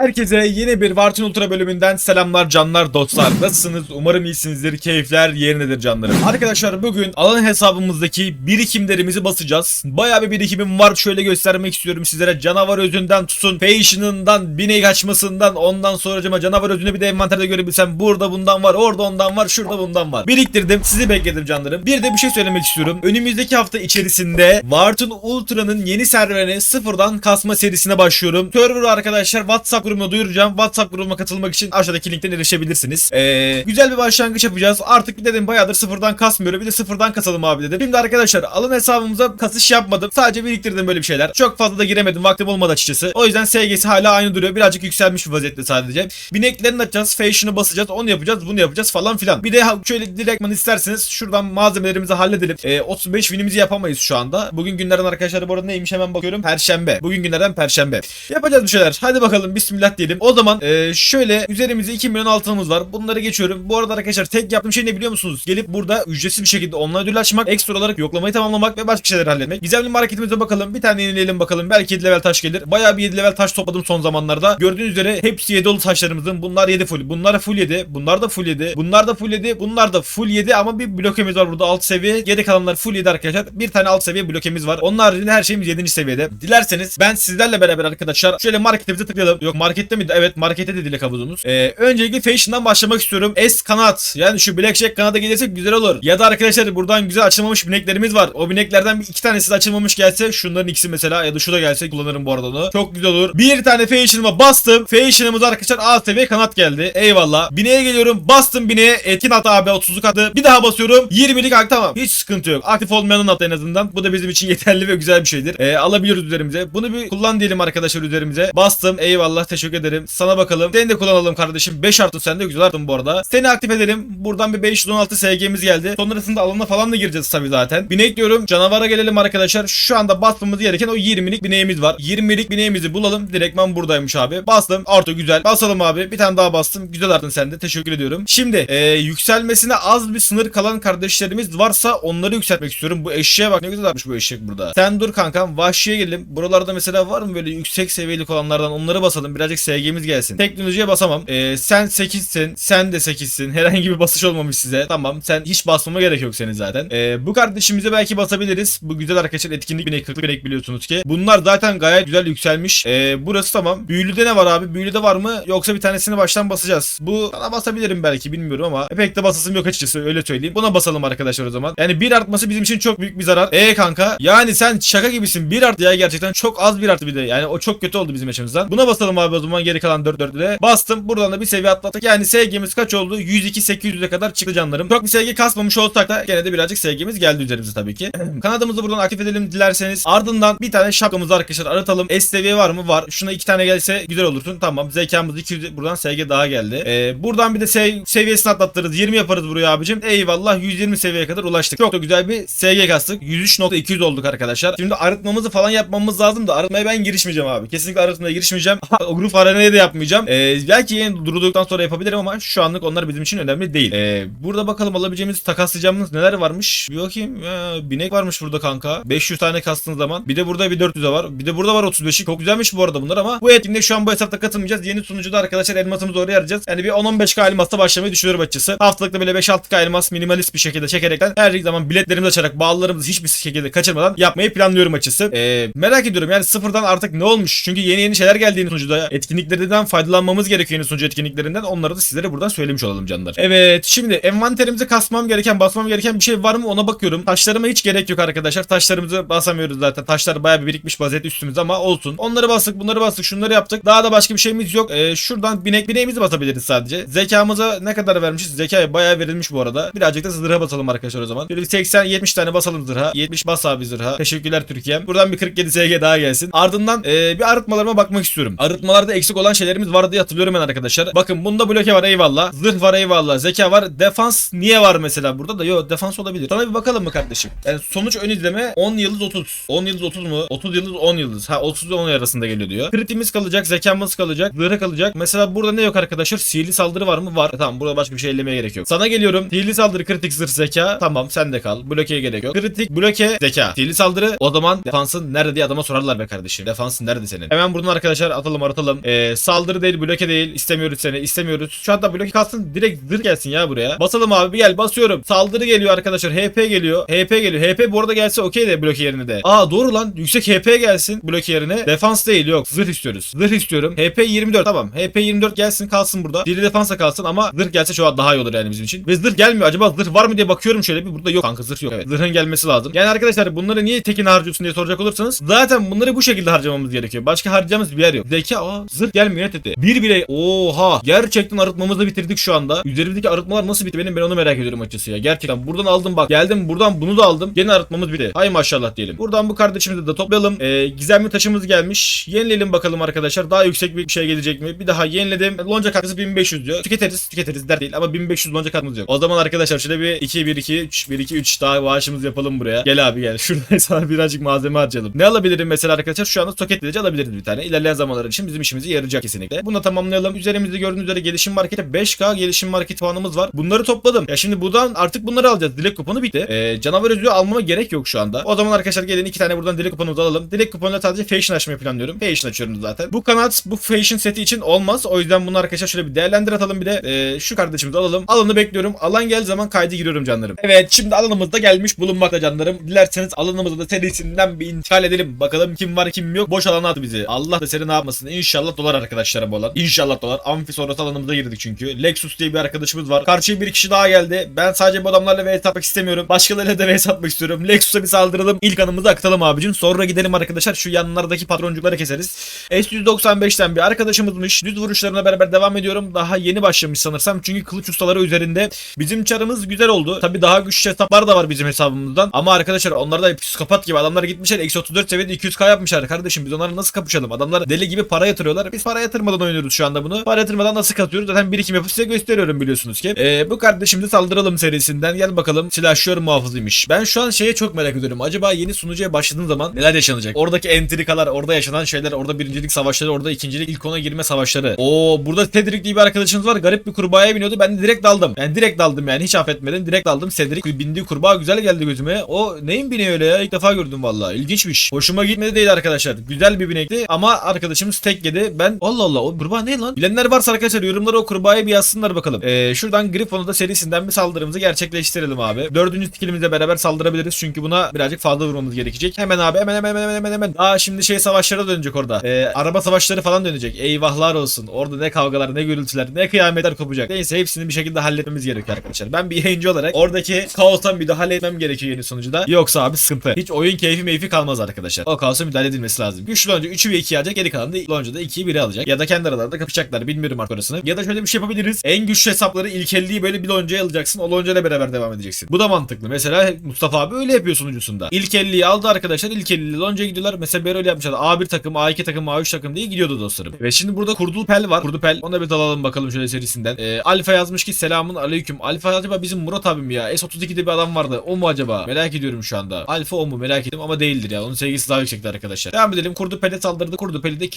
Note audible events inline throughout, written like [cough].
Herkese yeni bir Vartun Ultra bölümünden selamlar canlar dostlar. Nasılsınız? Umarım iyisinizdir. Keyifler yerindedir canlarım. Arkadaşlar bugün alan hesabımızdaki birikimlerimizi basacağız. Bayağı bir birikimim var. Şöyle göstermek istiyorum sizlere. Canavar özünden tutun. Fashion'ından, binek açmasından ondan sonracıma canavar özünü bir de envanterde görebilsem. Burada bundan var, orada ondan var, şurada bundan var. Biriktirdim. Sizi bekledim canlarım. Bir de bir şey söylemek istiyorum. Önümüzdeki hafta içerisinde Vartun Ultra'nın yeni serverine sıfırdan kasma serisine başlıyorum. Server arkadaşlar WhatsApp grubuna duyuracağım. WhatsApp grubuma katılmak için aşağıdaki linkten erişebilirsiniz. Ee, güzel bir başlangıç yapacağız. Artık bir dedim bayağıdır sıfırdan kasmıyorum. Bir de sıfırdan kasalım abi dedim. Şimdi arkadaşlar alın hesabımıza kasış yapmadım. Sadece biriktirdim böyle bir şeyler. Çok fazla da giremedim. Vaktim olmadı açıkçası. O yüzden SG'si hala aynı duruyor. Birazcık yükselmiş bir vaziyette sadece. Bineklerini açacağız. Fashion'ı basacağız. Onu yapacağız. Bunu yapacağız falan filan. Bir de şöyle direktman isterseniz şuradan malzemelerimizi halledelim. Ee, 35 winimizi yapamayız şu anda. Bugün günlerden arkadaşlar bu arada neymiş hemen bakıyorum. Perşembe. Bugün günlerden perşembe. Yapacağız bir şeyler. Hadi bakalım bismillah diyelim. O zaman e, şöyle üzerimizde 2 milyon altınımız var. Bunları geçiyorum. Bu arada arkadaşlar tek yaptığım şey ne biliyor musunuz? Gelip burada ücretsiz bir şekilde online ödül açmak, ekstra olarak yoklamayı tamamlamak ve başka şeyler halletmek. Gizemli marketimize bakalım. Bir tane yenileyelim bakalım. Belki 7 level taş gelir. Bayağı bir 7 level taş topladım son zamanlarda. Gördüğünüz üzere hepsi 7 dolu taşlarımızın. Bunlar 7 full. Bunlar full 7. Bunlar da full 7. Bunlar da full 7. Bunlar da full 7 ama bir blokemiz var burada 6 seviye. Geri kalanlar full 7 arkadaşlar. Bir tane alt seviye blokemiz var. Onun her şeyimiz 7. seviyede. Dilerseniz ben sizlerle beraber arkadaşlar şöyle marketimize tıklayalım. Yok markette miydi? Evet markette de dilek havuzumuz. Ee, öncelikle Fashion'dan başlamak istiyorum. S kanat. Yani şu Blackjack kanada gelirsek güzel olur. Ya da arkadaşlar buradan güzel açılmamış bineklerimiz var. O bineklerden bir iki tanesi de açılmamış gelse şunların ikisi mesela ya da şu da gelse kullanırım bu arada onu. Çok güzel olur. Bir tane Fashion'ıma bastım. Fashion'ımız arkadaşlar A seviye kanat geldi. Eyvallah. Bineğe geliyorum. Bastım bineğe. Etkin hatta abi 30'luk attı. Bir daha basıyorum. 20'lik ak tamam. Hiç sıkıntı yok. Aktif olmayanın attı en azından. Bu da bizim için [laughs] yeterli ve güzel bir şeydir. Ee, alabiliyoruz üzerimize. Bunu bir kullan diyelim arkadaşlar üzerimize. Bastım. Eyvallah. Teşekkür ederim. Sana bakalım. Seni de kullanalım kardeşim. 5 artı sen de güzel attın bu arada. Seni aktif edelim. Buradan bir 516 SG'miz geldi. Sonrasında alana falan da gireceğiz tabii zaten. Binek diyorum. Canavara gelelim arkadaşlar. Şu anda basmamız gereken o 20'lik bineğimiz var. 20'lik bineğimizi bulalım. Direktman buradaymış abi. Bastım. Artı güzel. Basalım abi. Bir tane daha bastım. Güzel attın sen de. Teşekkür ediyorum. Şimdi e, yükselmesine az bir sınır kalan kardeşlerimiz varsa onları yükseltmek istiyorum. Bu eşeğe bak ne güzel atmış bu eşek burada. Sen dur kankam. Vahşiye gelelim. Buralarda mesela var mı böyle yüksek seviyelik olanlardan onları basalım. Birazcık SG'miz gelsin. Teknolojiye basamam. E, sen 8'sin. Sen de 8'sin. [laughs] Herhangi bir basış olmamış size. Tamam. Sen hiç basmama gerek yok senin zaten. E, bu kardeşimize belki basabiliriz. Bu güzel arkadaşlar etkinlik binek 40 binek biliyorsunuz ki. Bunlar zaten gayet güzel yükselmiş. E, burası tamam. Büyülüde ne var abi? Büyülüde var mı? Yoksa bir tanesini baştan basacağız. Bu sana basabilirim belki bilmiyorum ama pek de basasım yok açıkçası öyle söyleyeyim. Buna basalım arkadaşlar o zaman. Yani bir artması bizim için çok büyük bir zarar. E kanka yani sen şaka gibisin. Bir artı ya gerçekten çok az bir artı bir de. Yani o çok kötü oldu bizim açımızdan. Buna basalım abi o zaman geri kalan 4 4'e. Bastım. Buradan da bir seviye atlattık. Yani SG'miz kaç oldu? 102 800'e kadar çıktı canlarım. Çok bir SG kasmamış olsak da gene de birazcık SG'miz geldi üzerimize tabii ki. [clears throat] Kanadımızı buradan aktif edelim dilerseniz. Ardından bir tane şapkamızı arkadaşlar aratalım. S seviye var mı? Var. Şuna iki tane gelse güzel olursun. Tamam. Zekamız 200 buradan SG daha geldi. Ee, buradan bir de se seviyesini atlattırırız. 20 yaparız buraya abicim. Eyvallah 120 seviyeye kadar ulaştık. Çok da güzel bir SG kastık. 103.200 olduk arkadaşlar. Şimdi arıtmamızı falan yapmamız lazım da arıtmaya ben girişmeyeceğim abi. Kesinlikle arıtmaya girişmeyeceğim. [laughs] grup arenaya da yapmayacağım. Ee, belki yeni durduktan sonra yapabilirim ama şu anlık onlar bizim için önemli değil. Ee, burada bakalım alabileceğimiz takaslayacağımız neler varmış. Bir bakayım. Ee, binek varmış burada kanka. 500 tane kastığın zaman. Bir de burada bir 400'e var. Bir de burada var 35'i. Çok güzelmiş bu arada bunlar ama bu etkinliğe şu an bu hesapta katılmayacağız. Yeni sunucuda arkadaşlar elmasımızı oraya arayacağız. Yani bir 10-15k elmasla başlamayı düşünüyorum açıkçası. Haftalıkta böyle 5-6k elmas minimalist bir şekilde çekerekten her zaman biletlerimizi açarak bağlılarımızı hiçbir şekilde kaçırmadan yapmayı planlıyorum açıkçası. Ee, merak ediyorum yani sıfırdan artık ne olmuş? Çünkü yeni yeni şeyler geldi yeni sunucuda. Etkinliklerden faydalanmamız gerekiyor yeni sunucu etkinliklerinden. Onları da sizlere buradan söylemiş olalım canlar. Evet şimdi envanterimize kasmam gereken basmam gereken bir şey var mı ona bakıyorum. Taşlarıma hiç gerek yok arkadaşlar. Taşlarımızı basamıyoruz zaten. Taşlar bayağı bir birikmiş vaziyette üstümüzde ama olsun. Onları bastık bunları bastık şunları yaptık. Daha da başka bir şeyimiz yok. Ee, şuradan binek bineğimizi basabiliriz sadece. Zekamıza ne kadar vermişiz? Zekaya bayağı verilmiş bu arada. Birazcık da zırha basalım arkadaşlar o zaman. Böyle bir 80-70 tane basalım zırha. 70 bas abi zırha. Teşekkürler Türkiye'm. Buradan bir 47 SG daha gelsin. Ardından ee, bir arıtmalarıma bakmak istiyorum. Arıtmalarda eksik olan şeylerimiz var diye hatırlıyorum ben arkadaşlar. Bakın bunda bloke var eyvallah. Zırh var eyvallah. Zeka var. Defans niye var mesela burada da? Yok defans olabilir. Sana bir bakalım mı kardeşim? Yani sonuç ön izleme 10 yıldız 30. 10 yıldız 30 mu? 30 yıldız 10 yıldız. Ha 30 ile 10 arasında geliyor diyor. Kritimiz kalacak. Zekamız kalacak. Zırhı kalacak. Mesela burada ne yok arkadaşlar? Sihirli saldırı var mı? Var. E, tamam burada başka bir şey ellemeye gerek yok. Sana geliyorum. Sihirli saldırı kritik zırh zeka. Tamam sen de kal. Blokeye gerek yok. Kritik bloke zeka. Sihirli saldırı o zaman defansın nerede diye adama sorarlar be kardeşim. Defansın nerede senin? Hemen buradan arkadaşlar atalım aratalım. Basalım. Ee, saldırı değil bloke değil. İstemiyoruz seni istemiyoruz. Şu anda bloke kalsın direkt zırh gelsin ya buraya. Basalım abi gel basıyorum. Saldırı geliyor arkadaşlar. HP geliyor. HP geliyor. HP bu arada gelse okey de bloke yerine de. Aa doğru lan. Yüksek HP gelsin bloke yerine. Defans değil yok. Zırh istiyoruz. Zırh istiyorum. HP 24 tamam. HP 24 gelsin kalsın burada. Biri defansa kalsın ama zırh gelse şu an daha iyi olur yani bizim için. Ve zırh gelmiyor. Acaba zırh var mı diye bakıyorum şöyle bir. Burada yok kanka zırh yok. Evet. Zırhın gelmesi lazım. Yani arkadaşlar bunları niye tekini harcıyorsun diye soracak olursanız zaten bunları bu şekilde harcamamız gerekiyor. Başka harcayacağımız bir yer yok. Zeka aa zırh gelmiyor dedi. Bir bile oha gerçekten arıtmamızı bitirdik şu anda. Üzerimizdeki arıtmalar nasıl bitti benim ben onu merak ediyorum açıkçası ya. Gerçekten buradan aldım bak. Geldim buradan bunu da aldım. Gene arıtmamız bitti. Hay maşallah diyelim. Buradan bu kardeşimizi de toplayalım. Ee, gizemli taşımız gelmiş. Yenileyelim bakalım arkadaşlar. Daha yüksek bir şey gelecek mi? Bir daha yeniledim. Lonca kartımız 1500 diyor. Tüketiriz. Tüketiriz der değil ama 1500 lonca kartımız yok. O zaman arkadaşlar şöyle bir 2 1 2 3 1 2 3 daha bağışımız yapalım buraya. Gel abi gel. [laughs] Şurada sana birazcık malzeme harcayalım. Ne alabilirim mesela arkadaşlar? Şu anda soket alabiliriz bir tane. İlerleyen zamanlar için bizim işimize yarayacak kesinlikle. Bunu da tamamlayalım. Üzerimizde gördüğünüz üzere gelişim markete 5k gelişim market puanımız var. Bunları topladım. Ya şimdi buradan artık bunları alacağız. Dilek kuponu bitti. Ee, canavar özüğü almama gerek yok şu anda. O zaman arkadaşlar gelin iki tane buradan dilek kuponumuzu alalım. Dilek kuponuyla sadece fashion açmayı planlıyorum. Fashion açıyorum zaten. Bu kanat bu fashion seti için olmaz. O yüzden bunu arkadaşlar şöyle bir değerlendir atalım bir de ee, şu kardeşimizi alalım. Alanı bekliyorum. Alan gel zaman kaydı giriyorum canlarım. Evet şimdi alanımız da gelmiş bulunmakta canlarım. Dilerseniz alanımızı da serisinden bir intikal edelim. Bakalım kim var kim yok. Boş alana at bizi. Allah da seni ne yapmasın. İnşallah dolar arkadaşlar bu alan. İnşallah dolar. Amfi sonrası alanımıza girdik çünkü. Lexus diye bir arkadaşımız var. Karşıya bir kişi daha geldi. Ben sadece bu adamlarla vs atmak istemiyorum. Başkalarıyla da vs atmak istiyorum. Lexus'a bir saldıralım. İlk anımızı akıtalım abicim. Sonra gidelim arkadaşlar. Şu yanlardaki patroncukları keseriz. S195'ten bir arkadaşımızmış. Düz vuruşlarına beraber devam ediyorum. Daha yeni başlamış sanırsam. Çünkü kılıç ustaları üzerinde bizim çarımız güzel oldu. Tabi daha güçlü hesaplar da var bizim hesabımızdan. Ama arkadaşlar onlar da psikopat gibi. Adamlar gitmişler. Eksi 34 seviyede 200k yapmışlar. Kardeşim biz onlarla nasıl kapışalım? Adamlar deli gibi para yatırıyorlar. Biz para yatırmadan oynuyoruz şu anda bunu. Para yatırmadan nasıl katıyoruz? Zaten birikim yapıp size gösteriyorum biliyorsunuz ki. Ee, bu kardeşimizi saldıralım serisinden. Gel bakalım. Silahşör muhafızıymış. Ben şu an şeye çok merak ediyorum. Acaba yeni sunucuya başladığım zaman neler yaşanacak? Oradaki entrikalar, orada yaşanan şeyler, orada birincilik savaşları, orada ikincilik ilk ona girme savaşları. Oo burada Cedric diye bir arkadaşımız var. Garip bir kurbağaya biniyordu. Ben de direkt daldım. Yani direkt daldım yani. Hiç affetmedim. Direkt daldım. Cedric bindiği kurbağa güzel geldi gözüme. O neyin biniyor öyle ya? İlk defa gördüm vallahi. İlginçmiş. Hoşuma gitmedi değil arkadaşlar. Güzel bir binekti ama arkadaşımız tek yedi. Ben Allah Allah o kurbağa ne lan? Bilenler varsa arkadaşlar yorumlara o kurbağayı bir yazsınlar bakalım. Ee, şuradan Griffon'u da serisinden bir saldırımızı gerçekleştirelim abi. Dördüncü skillimizle beraber saldırabiliriz. Çünkü buna birazcık fazla vurmamız gerekecek. Hemen abi hemen hemen hemen hemen hemen. Aa şimdi şey savaşları dönecek orada. Ee, araba savaşları falan dönecek. Eyvahlar olsun. Orada ne kavgalar ne gürültüler ne kıyametler kopacak. Neyse hepsini bir şekilde halletmemiz gerekiyor arkadaşlar. Ben bir yayıncı olarak oradaki kaosa müdahale etmem gerekiyor yeni sonucuda. Yoksa abi sıkıntı. Hiç oyun keyfi meyfi kalmaz arkadaşlar. O kaosa müdahale edilmesi lazım. Güçlü lonca 3'ü ve 2'yi alacak. Geri kalan da loncada 2'yi 1'i alacak. Ya da kendi aralarında kapışacaklar. Bilmiyorum artık orasını. Ya da şöyle bir şey yapabiliriz. En güçlü hesapları ilkelliği böyle bir loncaya alacaksın. O loncayla beraber devam edeceksin. Bu da mantıklı. Mesela Mustafa abi öyle yapıyor sunucusunda. İlkelliği aldı arkadaşlar. İlkelliği loncaya gidiyorlar. Mesela böyle öyle yapmışlar. A1 takım, A2 takım, A3 takım diye gidiyordu dostlarım. Ve şimdi burada Kurdul Pel var. Kurdul Pel. Ona bir dalalım bakalım şöyle serisinden. Ee, Alfa yazmış ki selamun aleyküm. Alfa acaba bizim Murat abim ya. S32'de bir adam vardı. O mu acaba? Merak ediyorum şu anda. Alfa o mu merak ettim ama değildir ya. Onun sevgisi daha yüksekti arkadaşlar. Devam edelim. Kurdu Pel'e saldırdı. Kurdu Pel'i de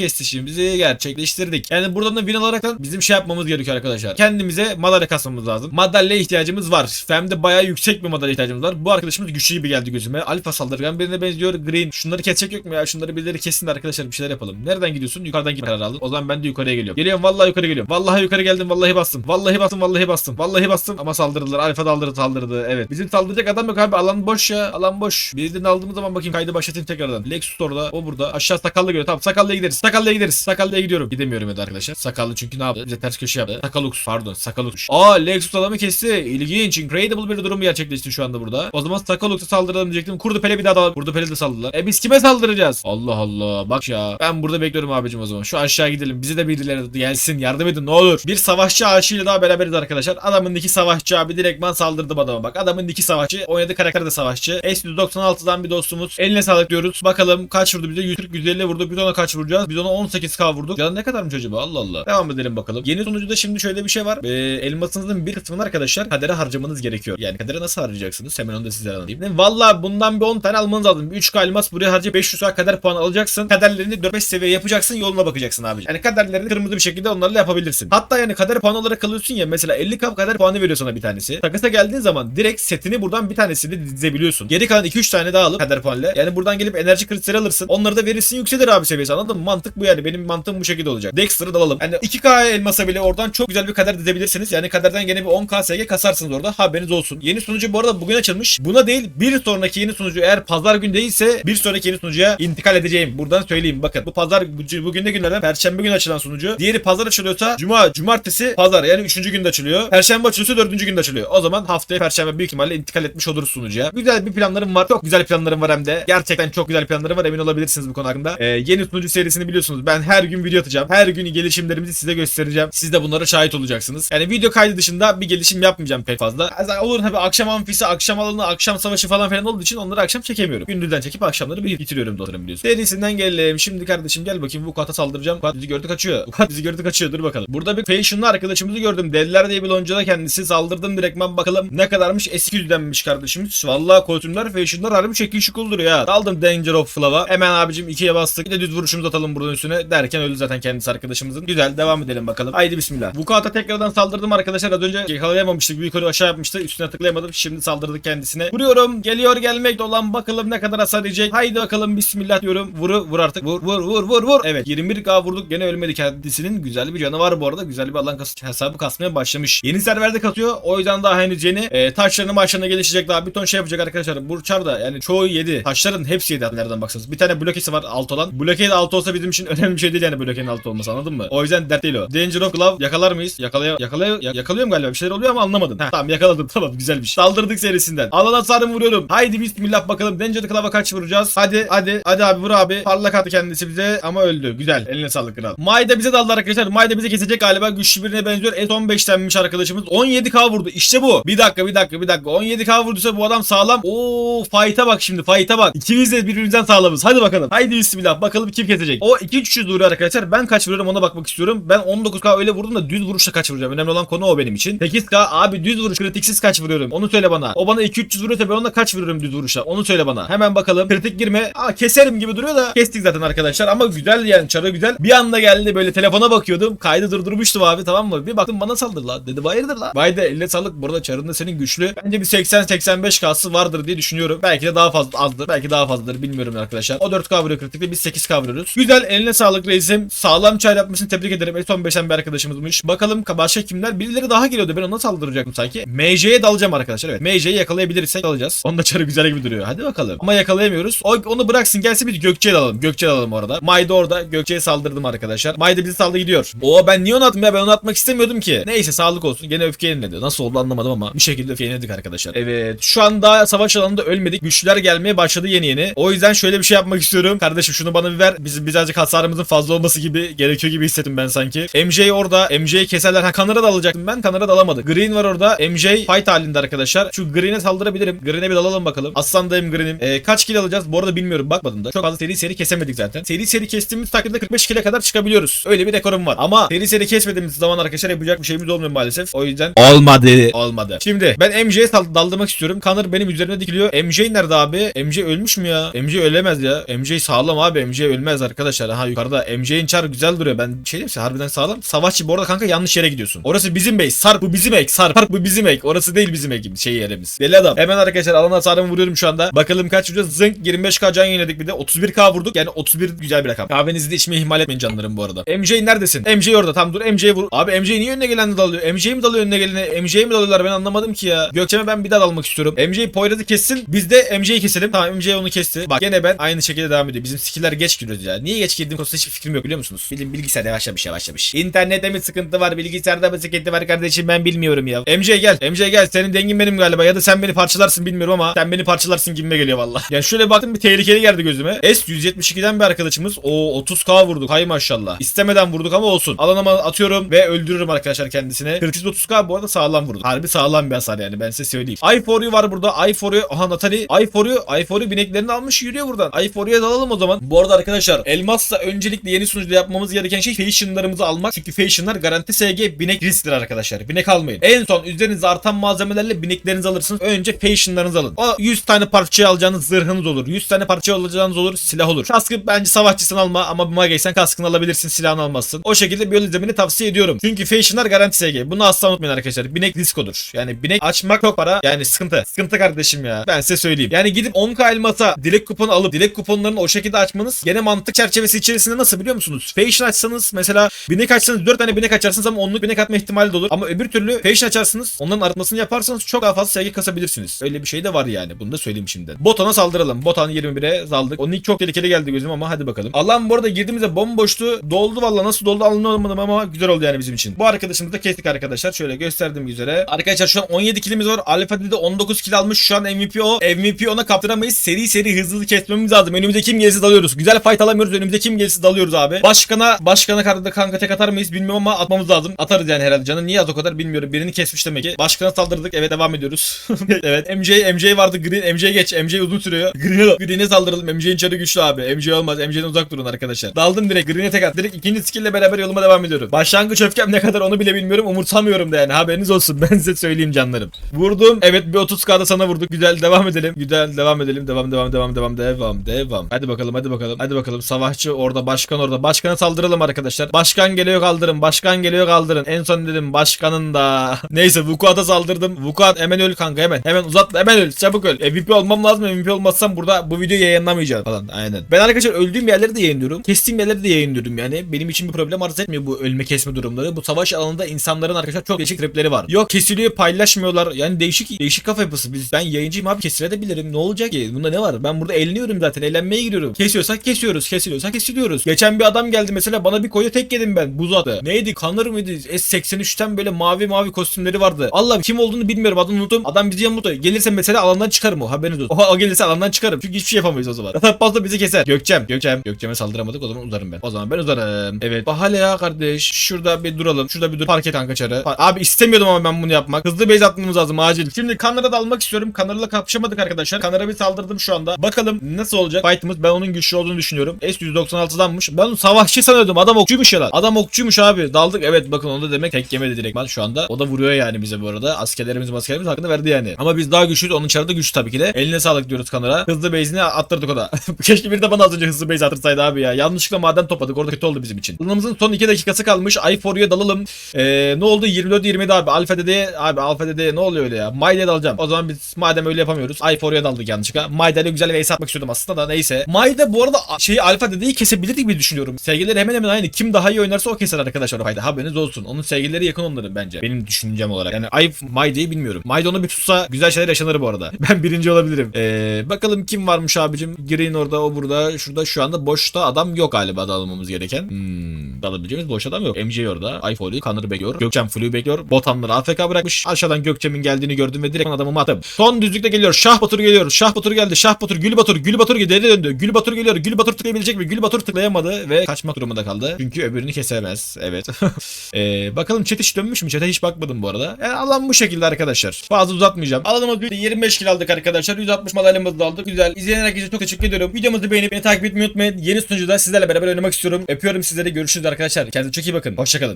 kestişimizi gerçekleştirdik. Yani buradan da win alaraktan bizim şey yapmamız gerekiyor arkadaşlar. Kendimize madalya kasmamız lazım. Madalya ihtiyacımız var. Fem'de bayağı yüksek bir madalya ihtiyacımız var. Bu arkadaşımız güçlü gibi geldi gözüme. Alfa saldırgan birine benziyor. Green. Şunları kesecek yok mu ya? Şunları birileri kessin de arkadaşlar bir şeyler yapalım. Nereden gidiyorsun? Yukarıdan gitme kararı aldın. O zaman ben de yukarıya geliyorum. Geliyorum vallahi yukarı geliyorum. Vallahi yukarı geldim. Vallahi bastım. Vallahi bastım. Vallahi bastım. Vallahi bastım. Ama saldırdılar. Alfa saldırdı saldırdı. Evet. Bizim saldıracak adam yok abi. Alan boş ya. Alan boş. Birinden aldığımız zaman bakayım kaydı başlatayım tekrardan. Lexus orada. O burada. Aşağı sakallı göre. Tamam sakallıya gideriz. Sakallıya gideriz. Sakallıya gidiyorum. Gidemiyorum ya da arkadaşlar. Sakallı çünkü ne yaptı? Bize ters köşe yaptı. Sakalux. Pardon. Sakalux. Aa Lexus adamı kesti. İlginç. Incredible bir durum gerçekleşti şu anda burada. O zaman Sakalux'a saldıralım diyecektim. Kurdu Pele bir daha da Kurdu Pele de saldırdılar. E biz kime saldıracağız? Allah Allah. Bak ya. Ben burada bekliyorum abicim o zaman. Şu aşağı gidelim. Bize de birileri gelsin. Yardım edin ne olur. Bir savaşçı aşığıyla daha beraberiz arkadaşlar. Adamın iki savaşçı abi direktman saldırdı adama bak. Adamın iki savaşçı. Oynadığı karakter de savaşçı. S196'dan bir dostumuz. Eline sağlık diyoruz. Bakalım kaç vurdu bize? 140 150 vurdu. Biz ona kaç vuracağız? Biz ona 18k vurduk. Ya ne kadarmış acaba? Allah Allah. Devam edelim bakalım. Yeni sunucuda şimdi şöyle bir şey var. Ee, elmasınızın bir kısmını arkadaşlar kadere harcamanız gerekiyor. Yani kadere nasıl harcayacaksınız? Hemen onu da size anlatayım. Valla bundan bir 10 tane almanız lazım. Bir 3k elmas buraya harcayıp 500k kader puan alacaksın. Kaderlerini 4-5 seviye yapacaksın. Yoluna bakacaksın abi. Yani kaderlerini kırmızı bir şekilde onlarla yapabilirsin. Hatta yani kader puan olarak alıyorsun ya. Mesela 50k kader puanı veriyor sana bir tanesi. Takasa geldiğin zaman direkt setini buradan bir tanesini dizebiliyorsun. Geri kalan 2-3 tane daha alıp kader puanla. Yani buradan gelip enerji kristali alırsın. Onları da verirsin yükselir abi seviyesi anladın mı? Mantık bu yani. Benim benim mantığım bu şekilde olacak. Dexter'ı da alalım. Yani 2K elmasa bile oradan çok güzel bir kader dizebilirsiniz. Yani kaderden gene bir 10K SG kasarsınız orada. Haberiniz olsun. Yeni sunucu bu arada bugün açılmış. Buna değil bir sonraki yeni sunucu eğer pazar günü değilse bir sonraki yeni sunucuya intikal edeceğim. Buradan söyleyeyim. Bakın bu pazar bugün ne günlerden? Perşembe günü açılan sunucu. Diğeri pazar açılıyorsa cuma, cumartesi, pazar yani 3. günde açılıyor. Perşembe açılıyorsa 4. günde açılıyor. O zaman haftaya perşembe büyük ihtimalle intikal etmiş oluruz sunucuya. Güzel bir planlarım var. Çok güzel planlarım var hem de. Gerçekten çok güzel planlarım var. Emin olabilirsiniz bu konu hakkında. Ee, yeni sunucu serisini biliyorsunuz. Ben her gün video atacağım. Her gün gelişimlerimizi size göstereceğim. Siz de bunlara şahit olacaksınız. Yani video kaydı dışında bir gelişim yapmayacağım pek fazla. Yani olur tabii akşam amfisi, akşam alanı, akşam savaşı falan filan olduğu için onları akşam çekemiyorum. Gündüzden çekip akşamları bir bitiriyorum dostlarım biliyorsun. Serisinden gelelim. Şimdi kardeşim gel bakayım bu kata saldıracağım. Kat bizi gördü kaçıyor. Bu kat bizi gördü kaçıyor. Dur bakalım. Burada bir fashion'lı arkadaşımızı gördüm. Deliler diye bir loncada kendisi. Saldırdım direktman bakalım ne kadarmış. Eski yüzdenmiş kardeşimiz. Vallahi kostümler, fashion'lar harbi şekil şukul duruyor ya. Aldım Danger of Flava. Hemen abicim ikiye bastık. Bir de düz vuruşumuzu atalım buradan üstüne. Derken öldü zaten kendisi arkadaşımızın. Güzel devam edelim bakalım. Haydi bismillah. Bu kata tekrardan saldırdım arkadaşlar. Az önce yakalayamamıştık. Bir yukarı aşağı yapmıştı. Üstüne tıklayamadım. Şimdi saldırdık kendisine. Vuruyorum. Geliyor gelmekte olan bakalım ne kadar hasar yiyecek. Haydi bakalım bismillah diyorum. Vuru vur artık. Vur vur vur vur vur. Evet 21k vurduk. Gene ölmedi kendisinin. Güzel bir canı var bu arada. Güzel bir alan kas hesabı kasmaya başlamış. Yeni serverde katıyor. O yüzden daha henüz yeni. E, taşlarının başlarına gelişecek daha bir ton şey yapacak arkadaşlar. Burçar da yani çoğu yedi. Taşların hepsi yedi nereden baksanız. Bir tane blokesi var alt olan. Blokade alt olsa bizim için [laughs] önemli şey değil yani blokenin alt olması anladın mı? O yüzden dert değil o. Danger of Glove yakalar mıyız? Yakalaya yakalaya ya- yakalıyorum galiba. Bir şeyler oluyor ama anlamadım. Heh, tamam yakaladım. [laughs] Tamam güzelmiş. Saldırdık serisinden. Alan hasarımı vuruyorum. Haydi bismillah bakalım. Danger Glove'a kaç vuracağız? Hadi hadi hadi abi vur abi. Parlak attı kendisi bize ama öldü. Güzel. Eline sağlık kral. Mayda bize daldı arkadaşlar. Mayda bize kesecek galiba. Güçlü birine benziyor. Et 15'tenmiş arkadaşımız. 17k vurdu. İşte bu. Bir dakika bir dakika bir dakika. 17k vurduysa bu adam sağlam. Oo fight'a bak şimdi. Fight'a bak. İkimiz de birbirimizden sağlamız. Hadi bakalım. Haydi bismillah. Bakalım kim kesecek. O 2-300 vuruyor arkadaşlar. Ben kaç vuruyorum ona bakmak istiyorum. Ben 19k öyle vurdum da düz vuruşla kaç vuracağım. Önemli olan konu o benim için. 8k abi düz vuruş kritiksiz kaç vuruyorum. Onu söyle bana. O bana 2-300 vuruyorsa ben ona kaç vuruyorum düz vuruşla. Onu söyle bana. Hemen bakalım. Kritik girme. Aa keserim gibi duruyor da. Kestik zaten arkadaşlar ama güzel yani çarı güzel. Bir anda geldi böyle telefona bakıyordum. Kaydı durdurmuştum abi tamam mı? Bir baktım bana saldır la. Dedi hayırdır la. Vay de eline sağlık. Burada çarın da senin güçlü. Bence bir 80-85 kası vardır diye düşünüyorum. Belki de daha fazla azdır. Belki daha fazladır bilmiyorum arkadaşlar. O 4K vuruyor kritikte biz 8K vuruyoruz. Güzel eline sağlık reisim. Sağlam çay yapmışsın tebrik ederim. En son 5'en bir arkadaşımızmış. Bakalım başka kimler? Birileri daha geliyordu. Ben ona saldıracaktım sanki. MJ'ye dalacağım arkadaşlar. Evet. MJ'yi yakalayabilirsek dalacağız. Onun da çarı güzel gibi duruyor. Hadi bakalım. Ama yakalayamıyoruz. O, onu bıraksın gelsin biz Gökçe'ye dalalım. Gökçe'ye dalalım orada. Mayda orada. Gökçe'ye saldırdım arkadaşlar. Mayda bizi saldı gidiyor. Oo ben niye onu attım ya? Ben onu atmak istemiyordum ki. Neyse sağlık olsun. Gene öfke yeniledi. Nasıl oldu anlamadım ama bir şekilde öfke yenildik arkadaşlar. Evet. Şu anda savaş alanında ölmedik. Güçlüler gelmeye başladı yeni yeni. O yüzden şöyle bir şey yapmak istiyorum. Kardeşim şunu bana bir ver. Bizim birazcık hasarımızın fazla olması gibi gerekiyor gibi hissettim ben sanki. MJ orada. MJ'yi keserler. Ha Kanara da alacaktım ben. Kanara da alamadık. Green var orada. MJ fight halinde arkadaşlar. Şu Green'e saldırabilirim. Green'e bir dalalım bakalım. Aslandayım Green'im. Ee, kaç kill alacağız? Bu arada bilmiyorum. Bakmadım da. Çok fazla seri seri kesemedik zaten. Seri seri kestiğimiz takdirde 45 kill'e kadar çıkabiliyoruz. Öyle bir rekorum var. Ama seri seri kesmediğimiz zaman arkadaşlar yapacak bir şeyimiz olmuyor maalesef. O yüzden olmadı. Olmadı. Şimdi ben MJ'ye daldırmak istiyorum. Kanır benim üzerime dikiliyor. MJ nerede abi? MJ ölmüş mü ya? MJ ölemez ya. MJ sağlam abi. MJ ölmez arkadaşlar. Ha yukarıda MJ'in çar güzel duruyor. Ben şey diyeyim harbiden sağlam. Savaşçı bu arada kanka yanlış yere gidiyorsun. Orası bizim base. Sarp bu bizim ek. Sarp, bu bizim ek. Orası değil bizim ek. Şey yerimiz. Deli adam. Hemen arkadaşlar alan hasarımı vuruyorum şu anda. Bakalım kaç vuracağız. Zınk 25k can yeniledik bir de. 31k vurduk. Yani 31 güzel bir rakam. Kahvenizi de içmeyi ihmal etmeyin canlarım bu arada. MJ neredesin? MJ orada. Tam dur MJ vur. Abi MJ niye önüne gelende dalıyor? MJ mi dalıyor önüne gelene? MJ mi dalıyorlar ben anlamadım ki ya. Gökçem'e ben bir daha dalmak istiyorum. MJ Poyraz'ı kessin. Biz de MJ'yi keselim. Tamam MJ onu kesti. Bak gene ben aynı şekilde devam ediyor. Bizim skill'ler geç giriyoruz ya. Niye geç girdiğim konusunda hiçbir fikrim yok biliyor musunuz? Bilim bilgisayar yavaşlamış yavaşlamış. İnternette mi sıkıntı var? Bilgisayarda mı sıkıntı var kardeşim ben bilmiyorum ya. MJ gel. MJ gel. Senin dengin benim galiba. Ya da sen beni parçalarsın bilmiyorum ama sen beni parçalarsın gibime geliyor valla. Yani şöyle baktım bir tehlikeli geldi gözüme. S172'den bir arkadaşımız. O 30k vurduk. Hay maşallah. İstemeden vurduk ama olsun. Alanıma atıyorum ve öldürürüm arkadaşlar kendisine. 430k bu arada sağlam vurduk. Harbi sağlam bir hasar yani ben size söyleyeyim. i4'yu var burada. i4'yu. Aha Natali. i4'yu. i4'yu bineklerini almış yürüyor buradan. i4'yuya dalalım o zaman. Bu arada arkadaşlar Elmas'la öncelikle yeni sunucuda yapmamız gereken şey fashionlarımızı almak. Çünkü fashionlar garanti SG binek risktir arkadaşlar. Binek almayın. En son üzerinize artan malzemelerle bineklerinizi alırsınız. Önce fashionlarınızı alın. O 100 tane parça alacağınız zırhınız olur. 100 tane parça alacağınız olur silah olur. Kaskı bence savaşçısını alma ama bu mageysen kaskını alabilirsin silahını almazsın. O şekilde bir yol izlemeni tavsiye ediyorum. Çünkü fashionlar garanti SG. Bunu asla unutmayın arkadaşlar. Binek risk olur. Yani binek açmak çok para. Yani sıkıntı. Sıkıntı kardeşim ya. Ben size söyleyeyim. Yani gidip 10k elmasa dilek kuponu alıp dilek kuponlarını o şekilde açmanız gene mantık çerçevesi içerisinde nasıl nasıl biliyor musunuz? Fashion açsanız mesela binek açsanız 4 tane binek açarsınız ama onluk binek atma ihtimali de olur. Ama öbür türlü fashion açarsınız onların artmasını yaparsanız çok daha fazla sevgi kasabilirsiniz. Öyle bir şey de var yani. Bunu da söyleyeyim şimdi. Botan'a saldıralım. Botan 21'e saldık. Onun ilk çok tehlikeli geldi gözüm ama hadi bakalım. Allah'ım bu arada girdiğimizde bomboştu. Doldu valla nasıl doldu anlamadım ama güzel oldu yani bizim için. Bu arkadaşımızı da kestik arkadaşlar. Şöyle gösterdiğim üzere. Arkadaşlar şu an 17 kilimiz var. Alfa de 19 kill almış. Şu an MVP o. MVP ona kaptıramayız. Seri seri hızlı kesmemiz lazım. Önümüzde kim gelirse dalıyoruz. Güzel fight alamıyoruz. Önümüzde kim gelirse dalıyoruz abi. Başkana başkana karda kanka tek atar mıyız bilmiyorum ama atmamız lazım. Atarız yani herhalde canı. Niye az o kadar bilmiyorum. Birini kesmiş demek ki. Başkana saldırdık. Evet devam ediyoruz. [laughs] evet. MJ MJ vardı. Green MJ geç. MJ uzun sürüyor. [laughs] Green'e Green'e saldıralım. MJ'in çarı güçlü abi. MJ olmaz. MJ'den uzak durun arkadaşlar. Daldım direkt. Green'e tek at. Direkt ikinci skill ile beraber yoluma devam ediyorum. Başlangıç öfkem ne kadar onu bile bilmiyorum. Umursamıyorum da yani. Haberiniz olsun. [laughs] Ben size söyleyeyim canlarım. Vurdum. Evet bir 30k'da sana vurduk. Güzel devam edelim. Güzel devam edelim. Devam devam devam devam devam devam. Hadi bakalım hadi bakalım. Hadi bakalım. Savaşçı orada. Başkan orada. Başkana saldıralım arkadaşlar. Başkan geliyor kaldırın. Başkan geliyor kaldırın. En son dedim başkanın da. [laughs] Neyse Vukuat'a saldırdım. Vukuat hemen öl kanka hemen. Hemen uzatma hemen öl. Çabuk öl. MVP olmam lazım. MVP olmazsam burada bu videoyu yayınlamayacağım falan. Aynen. Ben arkadaşlar öldüğüm yerleri de yayınlıyorum. Kestiğim yerleri de yayınlıyorum yani. Benim için bir problem arz etmiyor bu ölme kesme durumları. Bu savaş alanında insanların arkadaşlar çok değişik tripleri var. Yok kesiliyor paylaşmıyorlar. Yani değişik değişik kafa yapısı. Biz ben yayıncıyım abi kesilebilirim. Ne olacak ki? Bunda ne var? Ben burada eğleniyorum zaten. Eğlenmeye gidiyorum. Kesiyorsak kesiyoruz. Kesiliyorsak kesiliyoruz. Geçen bir adam geldi mesela bana bir koyu tek yedim ben. Buz attı. Neydi? Kanır mıydı? S83'ten böyle mavi mavi kostümleri vardı. Allah kim olduğunu bilmiyorum. Adını unuttum. Adam bizi yamultu. Gelirse mesela alandan çıkarım o. Haberiniz olsun. O, o gelirse alandan çıkarım. Çünkü hiçbir şey yapamayız o zaman. Zaten fazla bizi keser. Gökçem. Gökçem. Gökçem'e saldıramadık. O zaman uzarım ben. O zaman ben uzarım. Evet. Bahane ya kardeş. Şurada bir duralım. Şurada bir dur. Park et kanka çarı. Abi istemiyordum ama ben bunu yapmak. Hızlı base atmamız lazım acil. Şimdi Kanar'a da almak istiyorum. Kanar'la kapışamadık arkadaşlar. Kanar'a bir saldırdım şu anda. Bakalım nasıl olacak fight'ımız. Ben onun güçlü olduğunu düşünüyorum. S196'danmış. Ben onu savaşçı sanıyordum. Adam okçuymuş ya lan. Adam okçuymuş abi. Daldık. Evet bakın onu da demek tek yemedi direkt ben şu anda. O da vuruyor yani bize bu arada. Askerlerimiz maskerlerimiz hakkını verdi yani. Ama biz daha güçlüyüz. Onun çarı güçlü tabii ki de. Eline sağlık diyoruz Kanar'a. Hızlı base'ini attırdık o da. [laughs] Keşke bir de bana az önce hızlı base attırsaydı abi ya. Yanlışlıkla maden topladık. Orada kötü oldu bizim için. Yılımızın son 2 dakikası kalmış. i4'ya dalalım. Ee, ne oldu? 24-27 abi. Alfa dedeye abi Alfa dedeye ne oluyor öyle ya? Mayde'ye dalacağım. O zaman biz madem öyle yapamıyoruz. i4'ya daldık yanlışlıkla. Mayde'yle güzel bir ace atmak istiyordum aslında da neyse. Mayde bu arada şeyi Alfa dedeyi kesebilirdik diye düşünüyorum. Sevgileri hemen hemen aynı. Kim daha iyi oynarsa o keser arkadaşlar o fayda. Haberiniz olsun. Onun sevgilileri yakın onların bence. Benim düşüncem olarak. Yani Ay Mayde'yi bilmiyorum. Mayde onu bir tutsa güzel şeyler yaşanır bu arada. [laughs] Ben birinci olabilirim. Ee, bakalım kim varmış abicim. Green orada o burada. Şurada şu anda boşta adam yok galiba dalmamız gereken. Hmm, dalabileceğimiz boş adam yok. MJ orada. iFoley, Kanır'ı bekliyor. Gökçen Flu'yu bekliyor. Botanları AFK bırakmış. Aşağıdan Gökçem'in geldiğini gördüm ve direkt adamımı attım. Son düzlükte geliyor. Şah Batur geliyor. Şah Batur geldi. Şah Batur, Gül Batur, Gül Batur geri döndü. Gül Batur geliyor. Gül Batur tıklayabilecek mi? Gül Batur tıklayamadı ve kaçmak durumunda kaldı. Çünkü öbürünü kesemez. Evet. [laughs] ee, bakalım chat hiç dönmüş mü? Chat'e hiç bakmadım bu arada. Yani alan bu şekilde arkadaşlar. Fazla uzatmayacağım. Alanımız bir 25 kill aldık arkadaşlar. 160 madalyamızı da aldık. Güzel. İzleyen herkese çok teşekkür ediyorum. Videomuzu beğenip beni takip etmeyi unutmayın. Yeni sunucuda sizlerle beraber oynamak istiyorum. Öpüyorum sizleri. Görüşürüz arkadaşlar. Kendinize çok iyi bakın. Hoşçakalın.